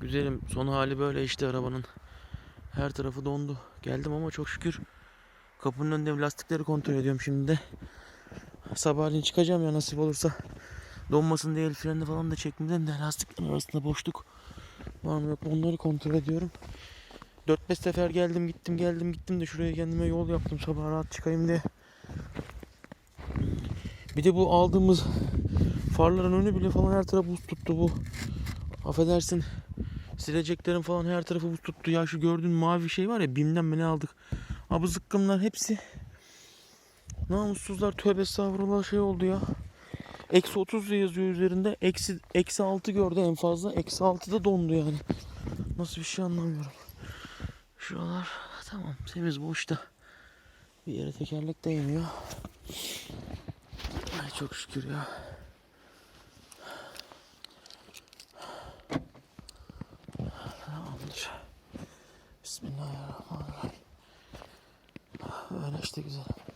Güzelim son hali böyle işte arabanın. Her tarafı dondu. Geldim ama çok şükür kapının önünde lastikleri kontrol ediyorum şimdi de. Sabahleyin çıkacağım ya nasip olursa. Donmasın diye el freni falan da çekmedim de lastiklerin arasında boşluk var mı yok mu onları kontrol ediyorum. 4-5 sefer geldim gittim geldim gittim de şuraya kendime yol yaptım sabah rahat çıkayım diye. Bir de bu aldığımız farların önü bile falan her taraf buz tuttu bu. Affedersin sileceklerin falan her tarafı buz tuttu. Ya şu gördüğün mavi şey var ya BİM'den mi ne aldık. Abi zıkkımlar hepsi namussuzlar tövbe estağfurullah şey oldu ya. Eksi 30 yazıyor üzerinde. Eksi, eksi 6 gördü en fazla. Eksi 6'da dondu yani. Nasıl bir şey anlamıyorum. Şuralar tamam temiz boş da. Bir yere tekerlek değmiyor. Ay çok şükür ya. Tamamdır. Bismillahirrahmanirrahim. Öyle işte güzelim.